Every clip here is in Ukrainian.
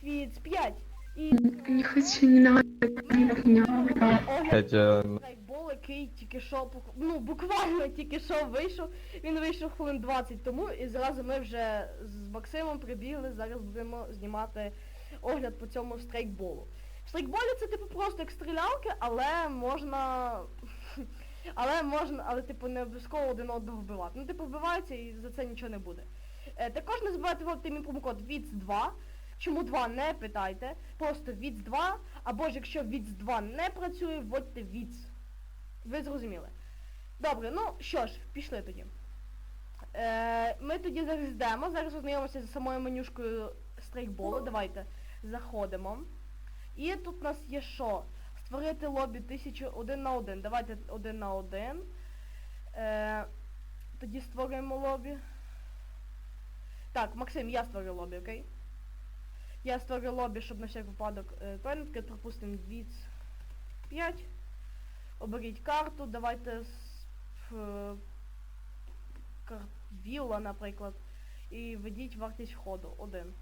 Фіц 5. І Не хочу, не надо, огляд Хотя, страйкбол, який тільки що, пок- ну буквально тільки що вийшов. Він вийшов хвилин 20 тому, і зразу ми вже з Максимом прибігли, зараз будемо знімати огляд по цьому страйкболу. В страйкболі це типу просто як стрілялки, але можна. Але можна, але типу не обов'язково один одного вбивати. Ну, типу, вбиваються і за це нічого не буде. Е, також не забувайте вводити мій промокод VITS2. Чому 2 не питайте, просто VITS2, або ж якщо VITS2 не працює, вводьте VITS. Ви зрозуміли. Добре, ну що ж, пішли тоді. Е, ми тоді зараз йдемо, зараз ознайомимося з самою менюшкою стрейкболу. Давайте заходимо. І тут у нас є що? Створити лобі 1000 один на один. Давайте один на один. Е, тоді створюємо лобі. Так, Максим, я створю лобі, окей? Я створю лобі, щоб на всяк випадок е, пам'ятки, пропустимо 5. Оберіть карту, давайте е, вілла, наприклад. І введіть вартість входу. Один.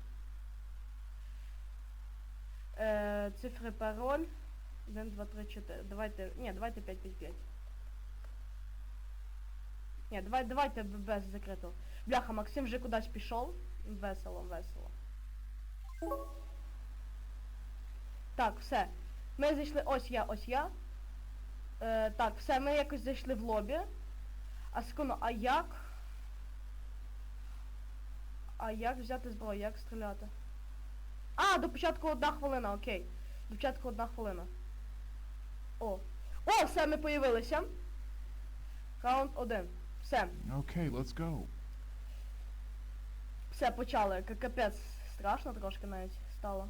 Е, цифри пароль. 1, 2, 3, 4. Давайте. Ні, давайте 5, 5, 5. Ні, давай, давайте без закритого. Бляха, Максим вже кудись пішов. Весело, весело. Так, все. Ми зайшли. Ось я, ось я. Е, так, все, ми якось зайшли в лобі. А секунду, а як? А як взяти зброю? Як стріляти? А, до початку одна хвилина, окей. До початку одна хвилина. О. О, все, ми появилися. Раунд один. Все. Okay, let's go. Все, почали. К- Капець. Страшно трошки навіть стало.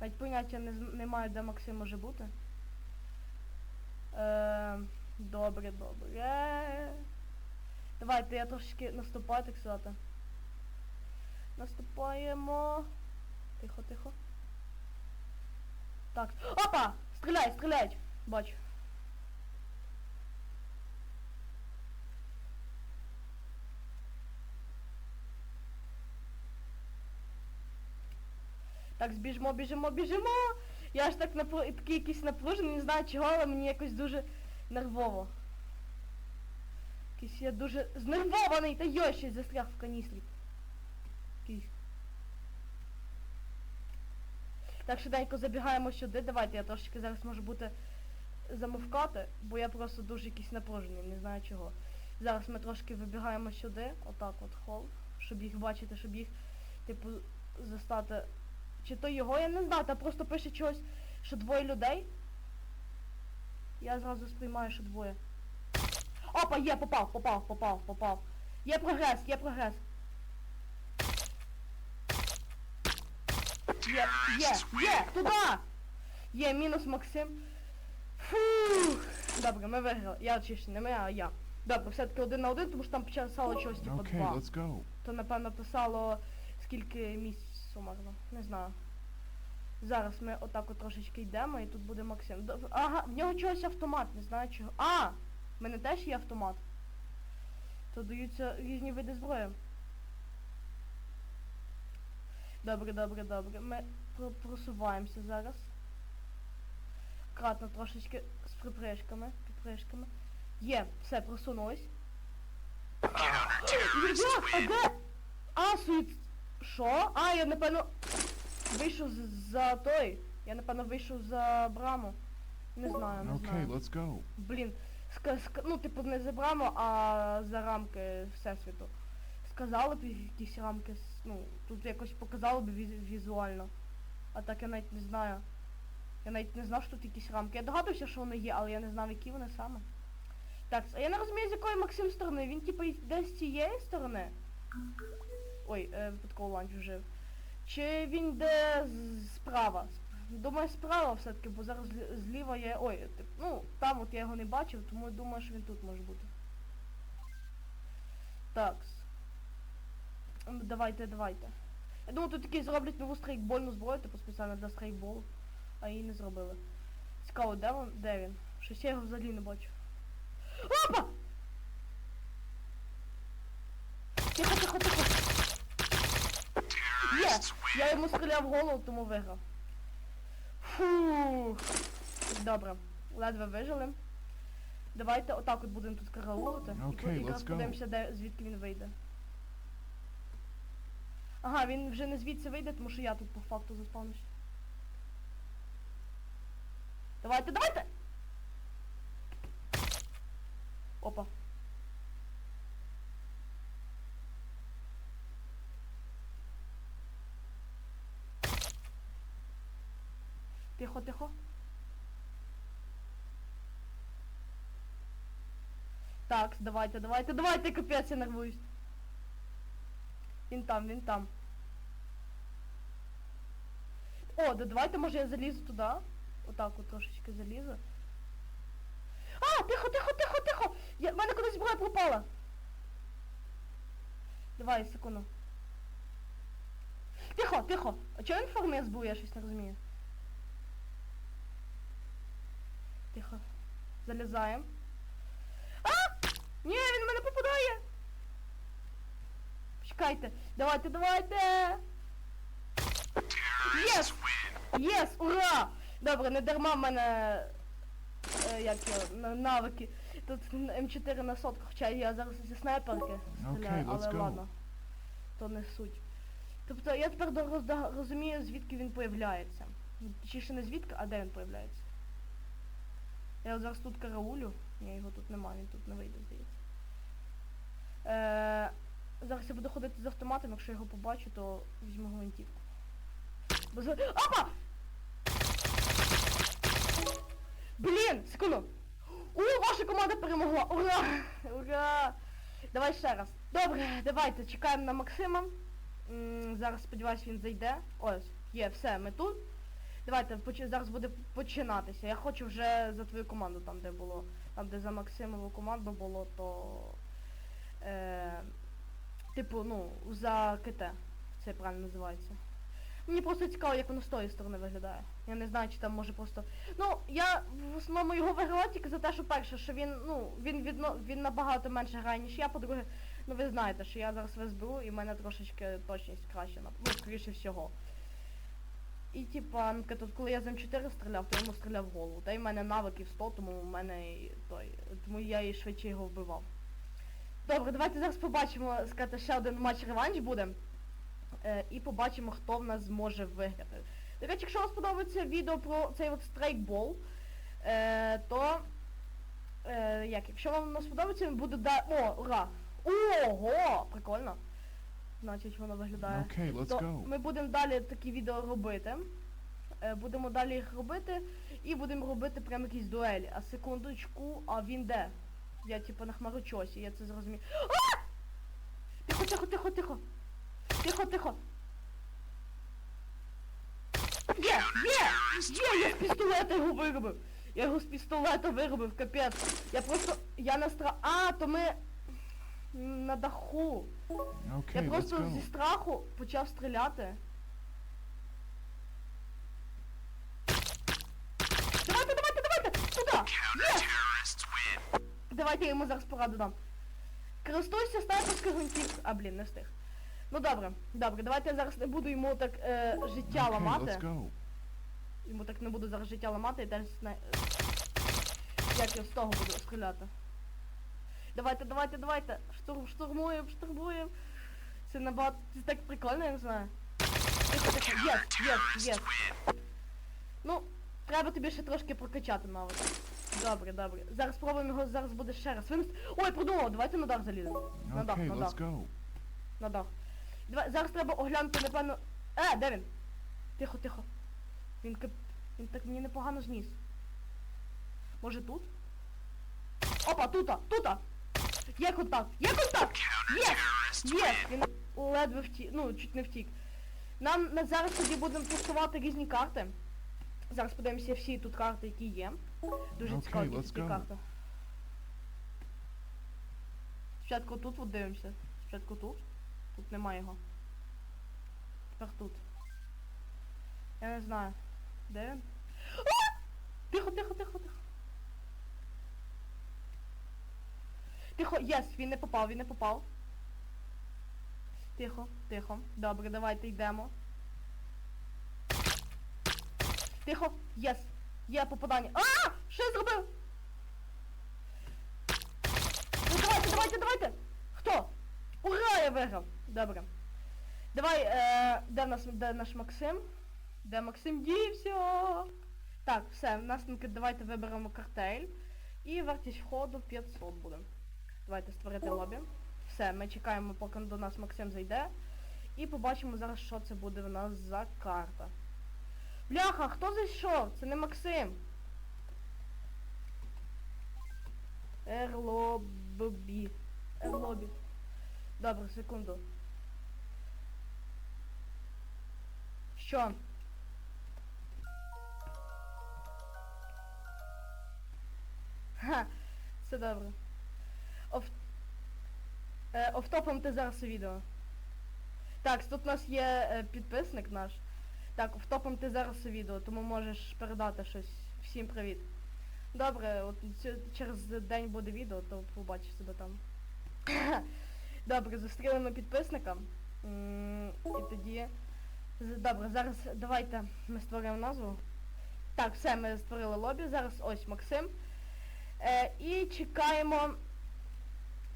Навіть поняття не, не маю, де Максим може бути. Е, добре, добре. Давайте я трошки наступаю, так сказати. Наступаємо. Тихо, тихо. Так. Опа! Стріляй, стріляють! Бачу. Так, збіжмо, біжимо, біжимо. Я ж так напру... такий якийсь напружений, не знаю чого, але мені якось дуже нервово. Якийсь я дуже знервований, та йо, ще застряг в каністрі. Якийсь. Так, швиденько забігаємо сюди. Давайте я трошки зараз можу бути замовкати, бо я просто дуже якийсь напружений, не знаю чого. Зараз ми трошки вибігаємо сюди, отак от хол, щоб їх бачити, щоб їх, типу, застати чи то його, я не знаю, та просто пише чогось, що двоє людей. Я зразу сприймаю, що двоє. Опа, є, попав, попав, попав, попав. Є прогрес, є прогрес. Є, є, є, туди! Є, мінус Максим. Фух. Добре, ми виграли. Я очищу, не ми, а я. Добре, все-таки один на один, тому що там писало чогось типу Okay, два. let's go. То напевно писало скільки місць сумарно. Не знаю. Зараз ми отак от трошечки йдемо і тут буде Максим. Ага, в нього чогось автомат, не знаю чого. А! В мене теж є автомат. То даються різні види зброї. Добре, добре, добре. Ми про- просуваємося зараз. Кратно трошечки з припришками. Припришками. Є, все, просунулись. А де? А, суїц... Що? А, я напевно вийшов за той. Я напевно вийшов за браму. Не знаю, не Okay, знаю. let's go. Блін. Ска, ска, ну, типу, не за браму, а за рамки Всесвіту. Сказали б якісь рамки, ну, тут якось показали б віз- візуально. А так я навіть не знаю. Я навіть не знав, що тут якісь рамки. Я догадувався, що вони є, але я не знав, які вони саме. Так, а я не розумію, з якої Максим сторони. Він типу йде з цієї сторони. Ой, е, випадково ланч вжив. Чи він йде справа? Думаю, справа все-таки, бо зараз зліва є. Ой, тип, ну, там от я його не бачив, тому думаю, що він тут може бути. Так. Ну, Давайте, давайте. Я думаю, тут такі зроблять нову стрейкбольну зброю, типу спеціально для стрейкболу. А її не зробили. Цікаво, де він? Де він? Щось я його взагалі не бачу. Опа! Тихо, тихо, тихо. Я йому стріляв в голову, тому виграв. Фух. Добре. Ледве вижили. Давайте отак от будемо тут караулити. І Окей, якраз подивимося, де, звідки він вийде. Ага, він вже не звідси вийде, тому що я тут по факту заспавнюсь. Давайте, давайте! Опа. Тихо, тихо. Так, давайте, давайте, давайте, капець, я нервуюсь. Він там, він там. О, да давайте, може я залізу туди. Отак от трошечки залізу. А, тихо, тихо, тихо, тихо! Я, в мене кудись зброя пропала. Давай, секунду. Тихо, тихо! А чого він в формі СБУ, я щось не розумію. Тихо. Залізаємо. А! Ні, він в мене попадає! Чекайте, давайте, давайте! Єс! Єс! Ура! Добре, не дарма в мене е, як на- навики. Тут М4 на сотку, хоча я зараз зі снайперки стріляю, Окей, але go. ладно. То не суть. Тобто я тепер розумію, звідки він появляється. Точніше не звідки, а де він появляється. Я от зараз тут караулю. Ні, його тут немає, він тут не вийде, здається. Е, зараз я буду ходити з автоматом, якщо його побачу, то візьму гвинтівку. Бо за... Опа! Блін, секунду. О, ваша команда перемогла! Ура! Ура! Давай ще раз. Добре, давайте чекаємо на Максима. М, зараз сподіваюсь він зайде. Ось, є, все, ми тут. Давайте, поч- зараз буде починатися. Я хочу вже за твою команду, там де було. Там де за Максимову команду було, то... Е, типу, ну, за КТ. Це правильно називається. Мені просто цікаво, як воно з тої сторони виглядає. Я не знаю, чи там може просто. Ну, я в основному його виграла тільки за те, що перше, що він, ну, він відно, він набагато менше грає, ніж я, по-друге, ну ви знаєте, що я зараз в СБУ і в мене трошечки точність краще, ну, скоріше всього. І типа, наприклад, коли я з М4 стріляв, то йому стріляв в голову. Та й в мене навиків 100, тому в мене і той. Тому я і швидше його вбивав. Добре, давайте зараз побачимо, сказати, ще один матч реванш буде. Е, і побачимо, хто в нас зможе виграти. До речі, якщо вам сподобається відео про цей от страйкбол, е, то е, як, якщо вам сподобається, він буде да... О, ура! Ого! Прикольно. Значить воно виглядає. Okay, let's То go. ми будемо далі такі відео робити. Е, будемо далі їх робити і будемо робити прям якісь дуелі. А секундочку, а він де? Я типу на хмарочосі, я це зрозумів. Тихо, тихо, тихо, тихо. Тихо, тихо. Є, є! Є, я з пістолета його виробив. Я його з пістолета виробив, капець. Я просто. Я на стра... А, то ми на даху. Я Okay, let's просто зі страху почав стріляти. Давайте, давайте, давайте! Є! Давайте я йому зараз пораду дам. Користуйся снайперською гвинтівкою. А, блін, не встиг. Ну добре, добре, давайте я зараз не буду йому так е, життя Okay, ламати. Йому так не буду зараз життя ламати і теж сна... Як я з того буду стріляти. Давайте, давайте, давайте. Штурм, штурмуємо, штурмуємо. Це набагато. Це так прикольно, я не знаю. Тихо, тихо. Єс, єс, єс. Ну, треба тобі ще трошки прокачати навик. Добре, добре. Зараз спробуємо його, зараз буде ще раз. Він... Ой, придумав, давайте на дах заліземо. На дах, на дах, на дах. Давай, зараз треба оглянути, напевно. Е, де він? Тихо, тихо. Він кап... Він так мені непогано зніс. Може тут? Опа, тута, тута! Є контакт! Є контакт! Є! Є! Він ледве втік, ну, чуть не втік. Нам на зараз тоді будемо тестувати різні карти. Зараз подивимося всі тут карти, які є. Дуже Окей, цікаві go. карти. Спочатку тут от дивимося. Спочатку тут. Тут немає його. Тепер тут. Я не знаю. Де він? Тихо, тихо, тихо, тихо. Тихо, єс, він не попав, він не попав. Тихо, тихо. Добре, давайте йдемо. Тихо. Єс. Є попадання. А! Що я зробив? Ну давайте, давайте, давайте! Хто? Ура, я виграв! Добре. Давай, е, де нас де наш Максим? Де Максим дівся? Так, все, в нас давайте виберемо картель. І вартість входу 500 буде. Давайте створити лобі. Все, ми чекаємо, поки до нас Максим зайде. І побачимо зараз, що це буде в нас за карта. Бляха, хто зайшов? Це не Максим. Ерлобі. Ерлобі. Добре, секунду. Що? Ха, все добре. Е, офтопом ти зараз у відео. Так, тут у нас є е, підписник наш. Так, офтопом ти зараз у відео, тому можеш передати щось. Всім привіт. Добре, от через день буде відео, то побачиш себе там. Добре, зустріли ми підписника. І тоді. Добре, зараз давайте ми створимо назву. Так, все, ми створили лобі. Зараз ось Максим. Е, і чекаємо.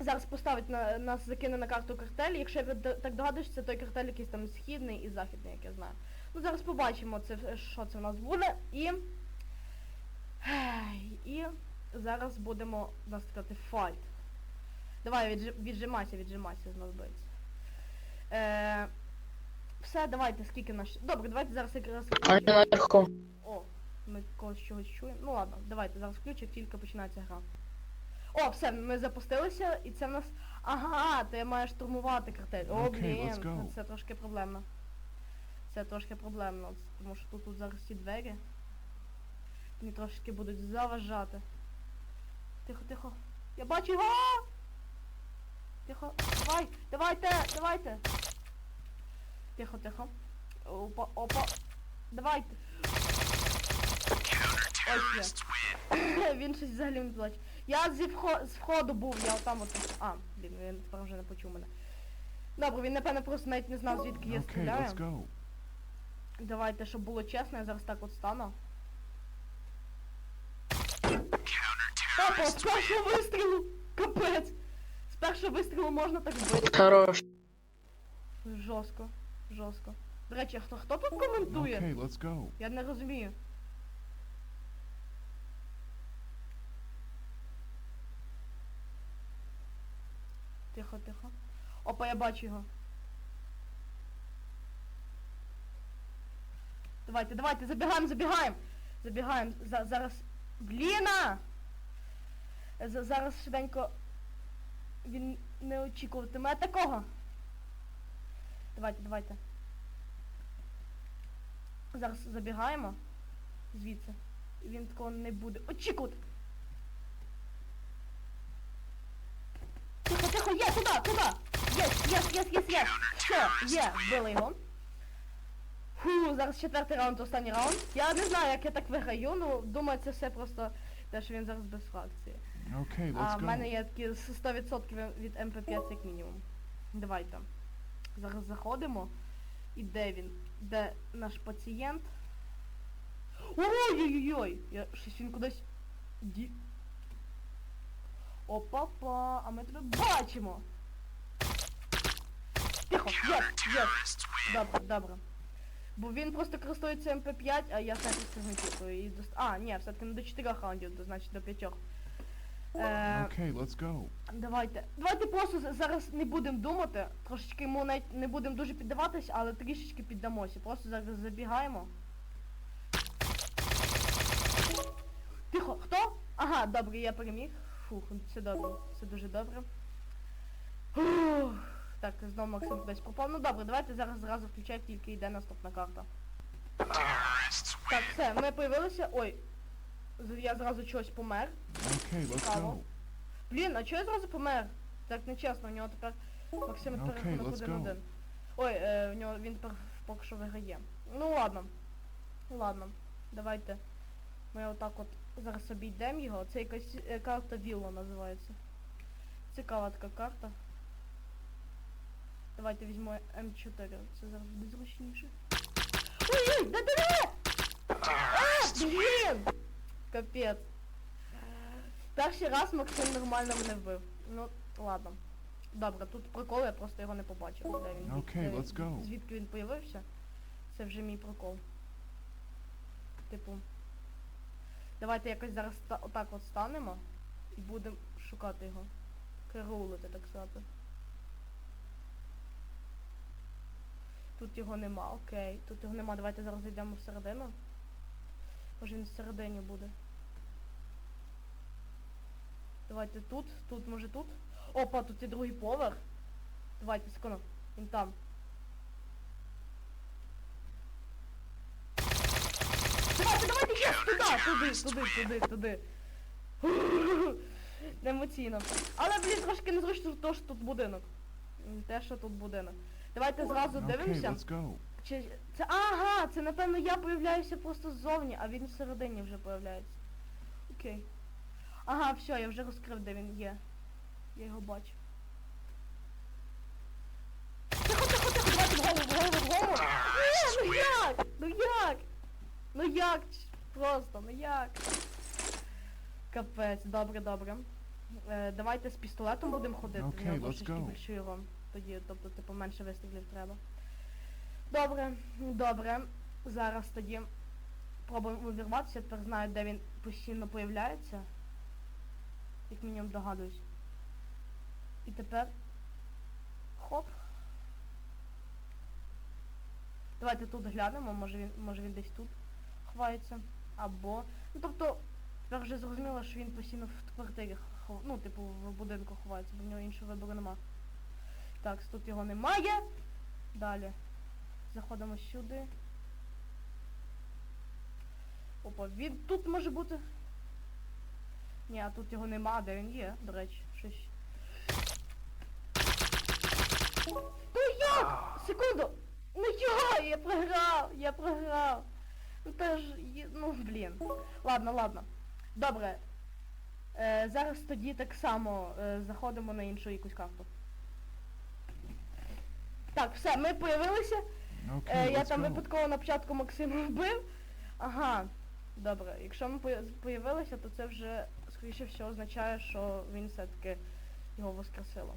Зараз поставить на, нас закине на карту картель. Якщо я так догадуюсь, це той картель якийсь там східний і західний, як я знаю. Ну зараз побачимо, це, що це в нас буде. І. І зараз будемо нас сказати файт. Давай, віджи, віджимайся, віджимайся, знадобиться. Е, все, давайте, скільки наш. Добре, давайте зараз якраз. О, ми когось чогось чуємо. Ну ладно, давайте зараз включу, тільки починається гра. О, все, ми запустилися, і це в нас. Ага, я маю штурмувати картель. О, Окей, блін, let's go. це, трошки проблемно. Це трошки проблемно, тому що тут, тут зараз ці двері. Мені трошки будуть заважати. Тихо, тихо. Я бачу його! Тихо. Давай, давайте, давайте. Тихо, тихо. Опа, опа. Давайте. Ось є. Він щось взагалі не плаче. Я зі вхо... з входу був, я отам от. А, блін, він тепер вже не почув мене. Добре, він напевно просто навіть не знав, звідки я стріляю. go. Давайте, щоб було чесно, я зараз так от стану. Опа, з першого вистрілу! Капець! З першого вистрілу можна так вбити. Хорош. Жорстко, жорстко. До речі, хто хто тут коментує? Okay, let's go. Я не розумію. Тихо, тихо. Опа, я бачу його. Давайте, давайте, забігаємо, забігаємо. Забігаємо. За, зараз. Бліна! За, зараз швиденько. Він не очікуватиме такого. Давайте, давайте. Зараз забігаємо звідси. Він такого не буде. Очікувати! Тихо, тихо, є, туди, туди! Єс, єс, єс, єс, єс! Все, є, вбили його. Фу, зараз четвертий раунд, останній раунд. Я не знаю, як я так виграю, ну думаю, це все просто те, що він зараз без фракції. Okay, А в мене є такі 100% від МП5 як мінімум. Давайте. Зараз заходимо. І де він? Де наш пацієнт? Ой-ой-ой! Я щось він кудись. Ді. Опа-па, а ми тебе бачимо! Тихо, є, є. Добре, добре. Бо він просто користується МП5, а я снайперською гвинтівкою. І дост... А, ні, все-таки не до 4 раундів, то значить до 5. Е, Okay, let's go. Давайте. Давайте просто зараз не будемо думати. Трошечки ми навіть не будемо дуже піддаватись, але трішечки піддамося. Просто зараз забігаємо. Тихо, хто? Ага, добре, я переміг. Фух, все добре, все дуже добре. Фух. Так, знову Максим десь пропав. Ну добре, давайте зараз зразу включай, тільки йде наступна карта. Так, все, ми появилися. Ой. Я зразу чогось помер. Okay, Цікаво. go. Блін, а чого я зразу помер? Так нечесно, у нього тепер Максим Окей, перерахунок один один. Ой, е, у нього він тепер поки що виграє. Ну ладно. Ладно. Давайте. Ми отак от зараз обійдемо його. Це якась е, карта Вілла називається. Цікава така карта. Давайте візьмемо М4. Це зараз буде зручніше. Де де де? А! блін! Капець. Перший раз Максим нормально мене вбив. Ну, ладно. Добре, тут прикол, я просто його не побачив. Де він, Окей, де let's go. Звідки він появився? Це вже мій прикол. Типу. Давайте якось зараз отак от станемо і будемо шукати його. Керулити, так сказати. Тут його нема, окей. Тут його нема. Давайте зараз зайдемо всередину. Може він всередині буде. Давайте тут, тут, може тут. Опа, тут і другий поверх. Давайте, секунду. Він там. Давайте, давайте, є! Туди, туди, туди, туди, туди. Емоційно. Але, блін, трошки незручно, то, що тут будинок. Те, що тут будинок. Давайте зразу дивимося. Чи це ага, це напевно я появляюся просто ззовні, а він всередині вже появляється. Окей. Ага, все, я вже розкрив, де він є. Я його бачу. Тихо, тихо, тихо, давайте в голову, в голову, в голову. Ні, ну як? Ну як? Ну як? Просто, ну як? Капець, добре, добре. Е, давайте з пістолетом будемо ходити, Окей, let's трошечки go. більший урон. Тоді, тобто, типу, менше вистрілів треба. Добре, добре. Зараз тоді пробуємо увірватися, тепер знаю, де він постійно появляється. Як мінімум догадуюсь. І тепер. Хоп. Давайте тут глянемо, може він, може він десь тут ховається. Або. Ну тобто, тепер вже зрозуміло, що він постійно в квартирі хов... ну, типу, в будинку ховається, бо в нього іншого вибору нема. Так, тут його немає. Далі. Заходимо сюди. Опа, він тут може бути. Ні, а тут його нема, де він є, до речі, щось. Ну як? Секунду! Ну як? Я програв! Я програв! Ну теж, ну блін. Ладно, ладно. Добре. Е, зараз тоді так само е, заходимо на іншу якусь карту. Так, все, ми появилися. Е, я там go. випадково на початку Максима вбив. Ага. Добре, якщо ми появилися, то це вже, скоріше всього, означає, що він все-таки його воскресило.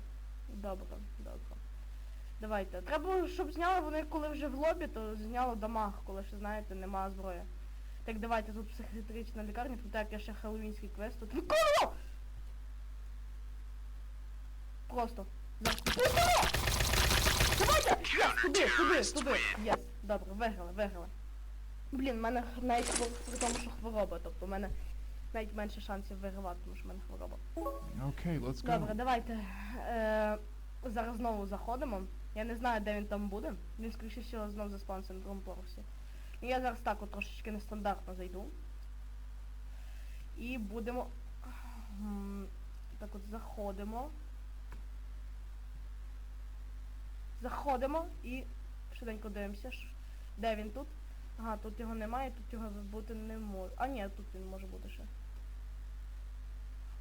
Добре, добре. Давайте. Треба, щоб зняли вони, коли вже в лобі, то зняло дамаг, коли ще, знаєте, нема зброї. Так, давайте, тут психіатрична лікарня, тут як я ще хеллоуінський квест тут виконував! Просто. Зараз. Виконував! Давайте! Єс, туди, туди, туди. Єс, добре, виграли, виграли. Блін, в мене навіть при тому, що хвороба, тобто в мене навіть менше шансів вигравати, тому що в мене хвороба. Окей, Okay, let's Добре, давайте. Е, зараз знову заходимо. Я не знаю, де він там буде. Він, скоріше всього, знов заспавнився на другому поверсі. Я зараз так от трошечки нестандартно зайду. І будемо. Так от заходимо. Заходимо і швиденько дивимося, де він тут. Ага, тут його немає, тут його бути не може. А ні, тут він може бути ще.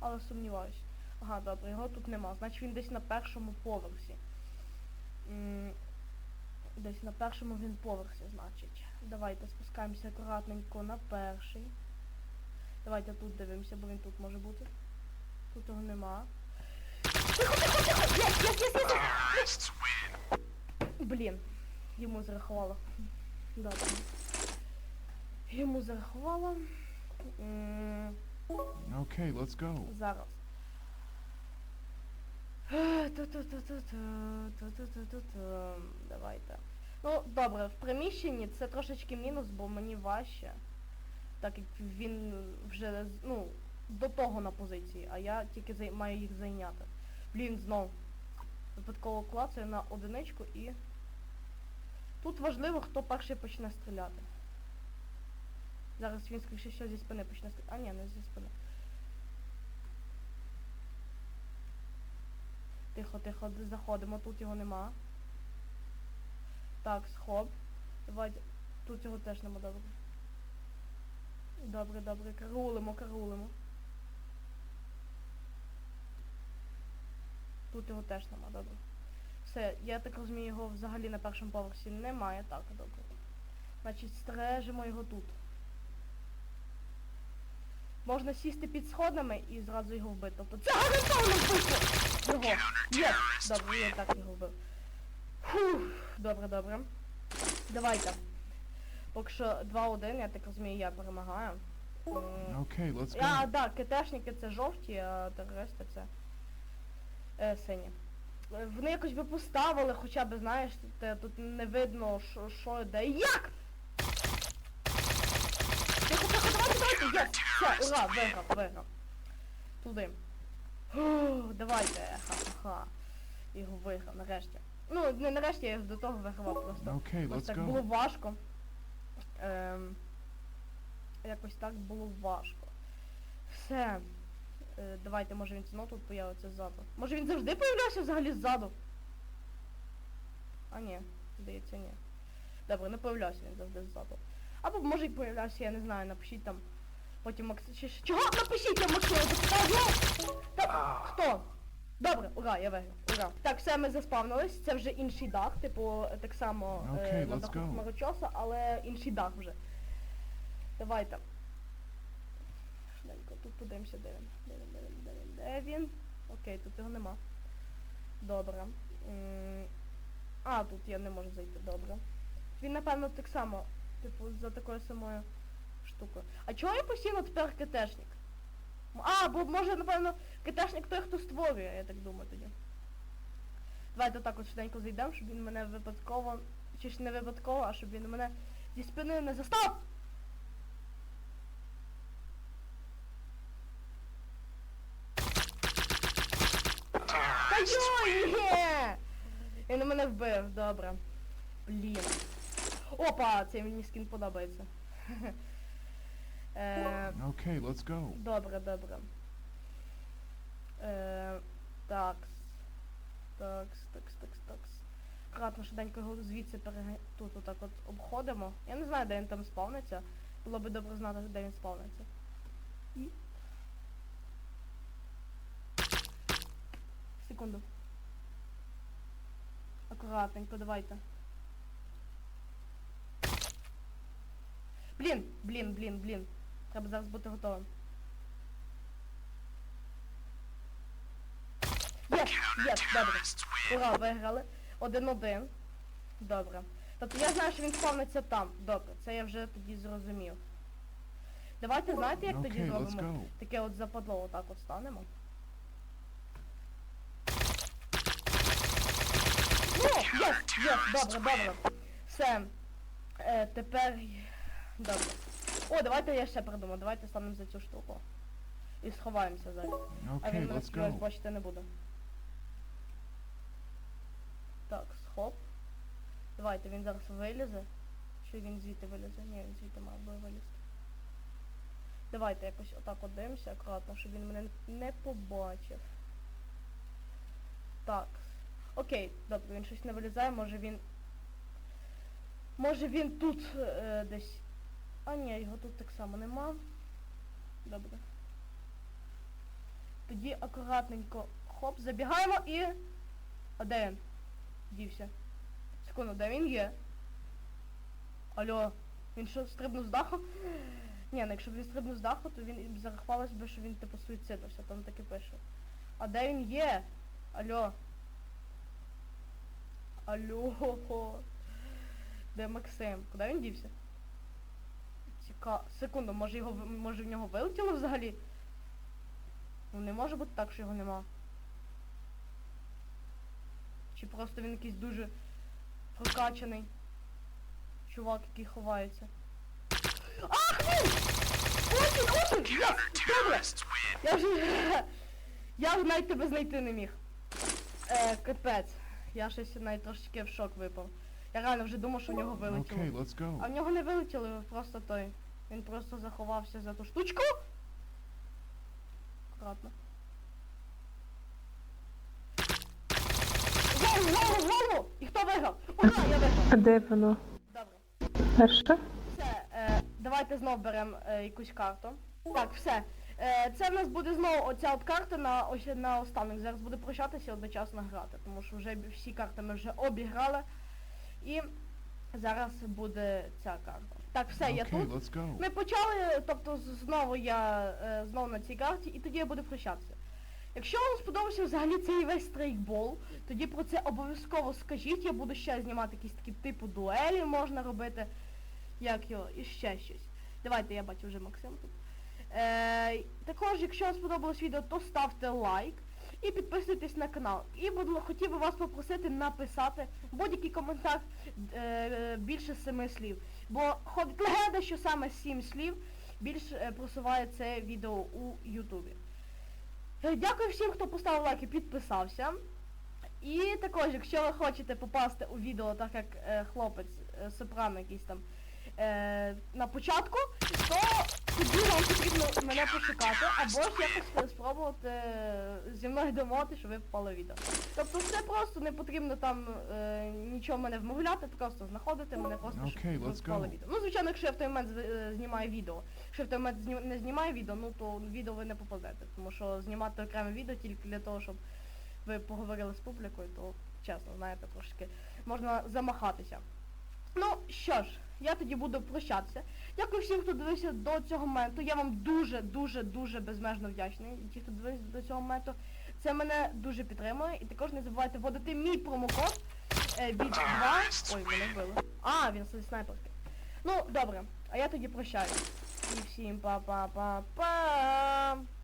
Але сумніваюсь. Ага, добре, його тут нема. Значить він десь на першому поверсі. Десь на першому він поверсі, значить. Давайте спускаємося акуратненько на перший. Давайте тут дивимося, бо він тут може бути. Тут його нема. Блін, йому зарахувало. Добре. Йому зарахувало. Okay, let's go. Зараз. Давайте. Ну, добре, в приміщенні це трошечки мінус, бо мені важче. Так як він вже ну, до того на позиції, а я тільки маю їх зайняти. Блін, знов. Випадково клацаю на одиничку і. Тут важливо, хто перший почне стріляти. Зараз він скоріше всього зі спини почне стріляти. А ні, не зі спини. Тихо, тихо, заходимо, тут його нема. Так, схоп. Давайте. Тут його теж нема, добре. Добре, добре, карулимо, карулимо. Тут його теж нема, добре. Все, я так розумію, його взагалі на першому поверсі немає, так, добре. Значить, стережимо його тут. можна сісти під сходами і зразу його вбити. Тобто це гарантовано вбито! Його. Є! Добре, я так його вбив. Фух, добре, добре. Давайте. Поки що 2-1, я так розумію, я перемагаю. Okay, let's а, go. да, КТшники це жовті, а терористи це е, сині. Е, Вони якось би поставили, хоча б, знаєш, те, тут не видно, що, що де як. Тихо, тихо, давайте, давайте, є, все, ура, виграв, виграв. Туди. Давайте, ха-ха-ха. Його виграв, нарешті. Ну, не нарешті, я до того вигравав просто. Okay, let's так було важко. Ем, якось так було важко. Все. Е, давайте, може він знову тут появиться ззаду. Може він завжди появлявся взагалі ззаду? А ні, здається, ні. Добре, не появлявся він завжди ззаду. Або може й появлявся, я не знаю, напишіть там. Потім Макс... Чого? Напишіть там Максим. Хто? Добре, ура, я виграв. Ура. Так, все, ми заспавнились. Це вже інший дах, типу, так само е, на даху go. хмарочоса, але інший дах вже. Давайте. Швиденько, тут подивимося, де він. Де він, де він, де він, де він. Окей, тут його нема. Добре. А, тут я не можу зайти, добре. Він, напевно, так само, типу, за такою самою штукою. А чого я постійно тепер КТшник? А, бо може, напевно, КТшник той, хто створює, я так думаю тоді. Давайте так от швиденько зайдемо, щоб він мене випадково, чи ж не випадково, а щоб він мене зі спини не застав! Та ні! Він мене вбив, добре. Блін. Опа, цей мені скін подобається. Е, Okay, let's go. Добре, добре. Е, такс. Такс, такс, такс, такс. Аккуратно швиденько його звідси перега... тут отак от обходимо. Я не знаю, де він там спавниться. Було би добре знати, де він спавниться. І... Секунду. Акуратненько, давайте. Блін, блін, блін, блін. Треба зараз бути готовим. Єс, єс, добре. Ура, виграли. Один-один. Добре. Тобто я знаю, що він спавниться там. Добре, це я вже тоді зрозумів. Давайте, знаєте, як тоді Okay, зробимо? Таке от западло отак от станемо. Єс, єс, добре, добре. Все. Е, тепер... Добре. О, давайте я ще придумаю. Давайте станемо за цю штуку. І сховаємося зараз. А він мене let's сподіваюсь go. бачити не буде. Так, схоп. Давайте, він зараз вилізе. Чи він звідти вилізе? Ні, він звідти мав би вилізти. Давайте якось отак от дивимося акуратно, щоб він мене не побачив. Так. Окей, добре, він щось не вилізає, може він... Може він тут е, десь... А ні, його тут так само нема. Добре. Тоді акуратненько хоп, забігаємо і... А де він? Дівся. Секунду, де він є? Алло, він що, стрибнув з даху? Ні, ну якщо б він стрибнув з даху, то він зарахувалось би, що він типу суїцидився, там таке пише. А де він є? Алло. Алло. Де Максим? Куди він дівся? Ціка... Секунду, може його може в нього вилетіло взагалі? Ну не може бути так, що його нема. Чи просто він якийсь дуже прокачаний чувак, який ховається. Ах, він! Ось він, ось він! Добре! Я вже... Я вже навіть тебе знайти не міг. Е, капець. Я щось навіть трошечки в шок випав. Я реально вже думав, що в нього вилетіло. Okay, let's А в нього не вилетіло, просто той. Він просто заховався за ту штучку. Аккуратно. Голову, голову, голову! І хто виграв? Ура, я виграв! А де воно? Добре. Перше? Все, е, давайте знов беремо е, якусь карту. Так, все. Е, це в нас буде знову оця от карта на ось на останок. Зараз буде прощатися і одночасно грати, тому що вже всі карти ми вже обіграли. І зараз буде ця карта. Так, все, я тут. let's go. Ми почали, тобто з- знову я е, знову на цій карті, і тоді я буду прощатися. Якщо вам сподобався взагалі цей весь стрейкбол, тоді про це обов'язково скажіть, я буду ще знімати якісь такі типу дуелі можна робити. Як його, і ще щось. Давайте, я бачу вже Максим тут. Е, також, якщо вам сподобалось відео, то ставте лайк і підписуйтесь на канал. І буду, хотів би вас попросити написати будь-який коментар е, більше семи слів. Бо ходить легенда, що саме сім слів більш е, просуває це відео у Ютубі. Е, Дякую всім, хто поставив лайк і підписався. І також, якщо ви хочете попасти у відео, так як е, хлопець е, Сопрано якийсь там е, на початку, то тоді вам потрібно мене пошукати, або ж якось спробувати зі мною домовити, щоб ви попали в відео. Тобто все просто не потрібно там е, нічого мене вмовляти, просто знаходити мене просто щоб Окей, ви let's попали в go. відео. Ну, звичайно, якщо я в той момент з- е, знімаю відео. Якщо я в той момент зні- не знімаю відео, ну то відео ви не попадете. Тому що знімати окреме відео тільки для того, щоб ви поговорили з публікою, то чесно, знаєте, трошки можна замахатися. Ну що ж, я тоді буду прощатися. Дякую всім, хто дивився до цього моменту. Я вам дуже, дуже, дуже безмежно вдячний. Ті, хто дивився до цього моменту, це мене дуже підтримує. І також не забувайте вводити мій промокод е, від 2. Ой, мене вбили. А, він снайперки. Ну, добре, а я тоді прощаюсь. І всім па-па-па-па.